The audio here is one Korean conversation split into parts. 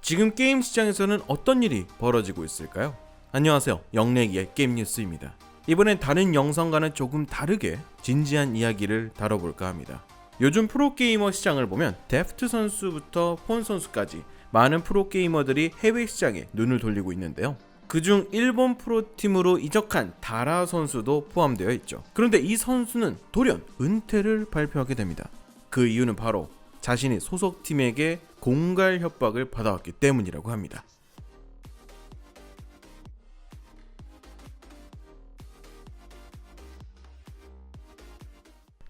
지금 게임 시장에서는 어떤 일이 벌어지고 있을까요? 안녕하세요. 영래기의 게임 뉴스입니다. 이번엔 다른 영상과는 조금 다르게 진지한 이야기를 다뤄볼까 합니다. 요즘 프로게이머 시장을 보면 데프트 선수부터 폰 선수까지 많은 프로게이머들이 해외 시장에 눈을 돌리고 있는데요. 그중 일본 프로팀으로 이적한 다라 선수도 포함되어 있죠. 그런데 이 선수는 돌연 은퇴를 발표하게 됩니다. 그 이유는 바로 자신이 소속팀에게 공갈 협박을 받아왔기 때문이라고 합니다.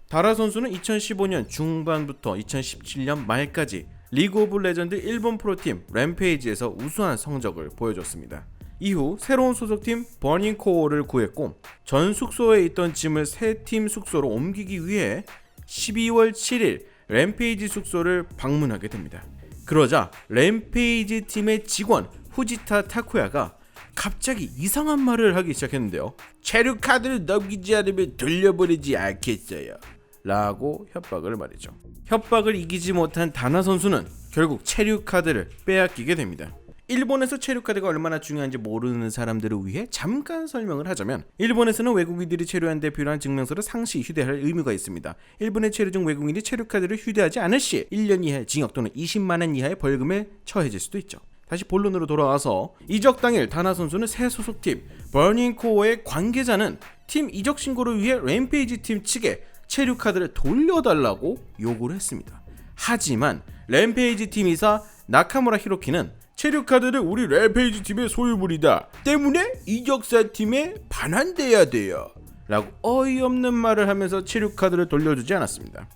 다라 선수는 2015년 중반부터 2017년 말까지 리그 오브 레전드 일본 프로팀 램페이지에서 우수한 성적을 보여줬습니다. 이후 새로운 소속팀 버닝 코어를 구했고 전 숙소에 있던 짐을 새 팀 숙소로 옮기기 위해 12월 7일 램페이지 숙소를 방문하게 됩니다. 그러자 램페이지 팀의 직원 후지타 타쿠야가 갑자기 이상한 말을 하기 시작했는데요. 체류 카드를 넘기지 않으면 돌려버리지 않겠어요. 라고 협박을 말이죠. 협박을 이기지 못한 다나 선수는 결국 체류 카드를 빼앗기게 됩니다. 일본에서 체류 카드가 얼마나 중요한지 모르는 사람들을 위해 잠깐 설명을 하자면 일본에서는 외국인들이 체류한 데 필요한 증명서를 상시 휴대할 의무가 있습니다. 일본의 체류 중 외국인이 체류 카드를 휴대하지 않을 시 1년 이하의 징역 또는 20만 원 이하의 벌금에 처해질 수도 있죠. 다시 본론으로 돌아와서 이적 당일 다나 선수는 새 소속팀 버닝 코어의 관계자는 팀 이적 신고를 위해 램페이지 팀 측에 체류 카드를 돌려달라고 요구를 했습니다. 하지만 램페이지 팀 이사 나카무라 히로키는 체류 카드를 우리 램페이지 팀의 소유물이다 때문에 이적사 팀에 반환돼야 돼요. 라고 어이없는 말을 하면서 체류 카드를 돌려주지 않았습니다.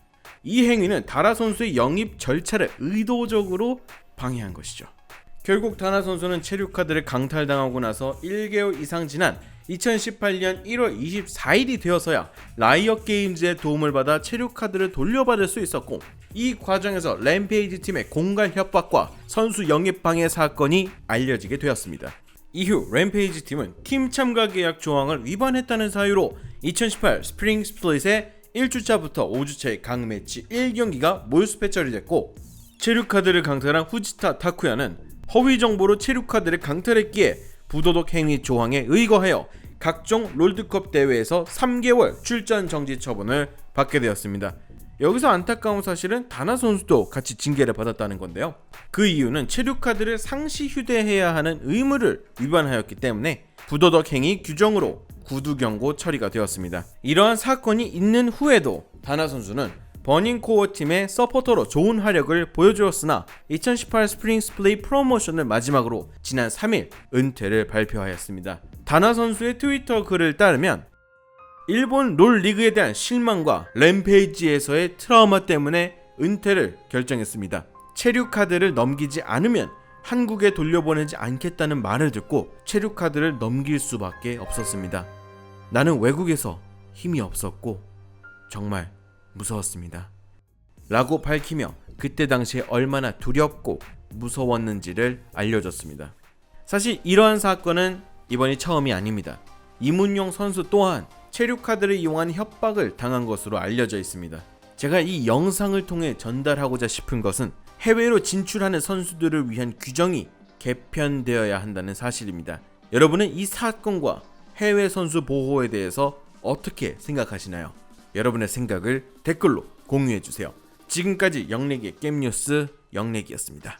이 행위는 다라 선수의 영입 절차를 의도적으로 방해한 것이죠. 결국 다나 선수는 체류 카드를 강탈당하고 나서 1개월 이상 지난 2018년 1월 24일이 되어서야 라이엇 게임즈의 도움을 받아 체류 카드를 돌려받을 수 있었고 이 과정에서 램페이지 팀의 공갈 협박과 선수 영입 방해 사건이 알려지게 되었습니다. 이후 램페이지 팀은 팀 참가 계약 조항을 위반했다는 사유로 2018 스프링 스플릿의 1주차부터 5주차의 각 매치 1경기가 몰수패 처리됐고 체류 카드를 강탈한 후지타 타쿠야는 허위 정보로 체류 카드를 강탈했기에 부도덕 행위 조항에 의거하여 각종 롤드컵 대회에서 3개월 출전 정지 처분을 받게 되었습니다. 여기서 안타까운 사실은 다나 선수도 같이 징계를 받았다는 건데요. 그 이유는 체류 카드를 상시 휴대해야 하는 의무를 위반하였기 때문에 부도덕 행위 규정으로 구두 경고 처리가 되었습니다. 이러한 사건이 있는 후에도 다나 선수는 버닝 코어 팀의 서포터로 좋은 활약을 보여주었으나 2018 스프링 스플레이 프로모션을 마지막으로 지난 3일 은퇴를 발표하였습니다. 다나 선수의 트위터 글을 따르면 일본 롤 리그에 대한 실망과 램페이지에서의 트라우마 때문에 은퇴를 결정했습니다. 체류 카드를 넘기지 않으면 한국에 돌려보내지 않겠다는 말을 듣고 체류 카드를 넘길 수밖에 없었습니다. 나는 외국에서 힘이 없었고 정말 무서웠습니다. 라고 밝히며 그때 당시에 얼마나 두렵고 무서웠는지를 알려줬습니다. 사실 이러한 사건은 이번이 처음이 아닙니다. 이문용 선수 또한 체류 카드를 이용한 협박을 당한 것으로 알려져 있습니다. 제가 이 영상을 통해 전달하고자 싶은 것은 해외로 진출하는 선수들을 위한 규정이 개편되어야 한다는 사실입니다. 여러분은 이 사건과 해외 선수 보호에 대해서 어떻게 생각하시나요? 여러분의 생각을 댓글로 공유해 주세요. 지금까지 영래기의 게임 뉴스 영래기였습니다.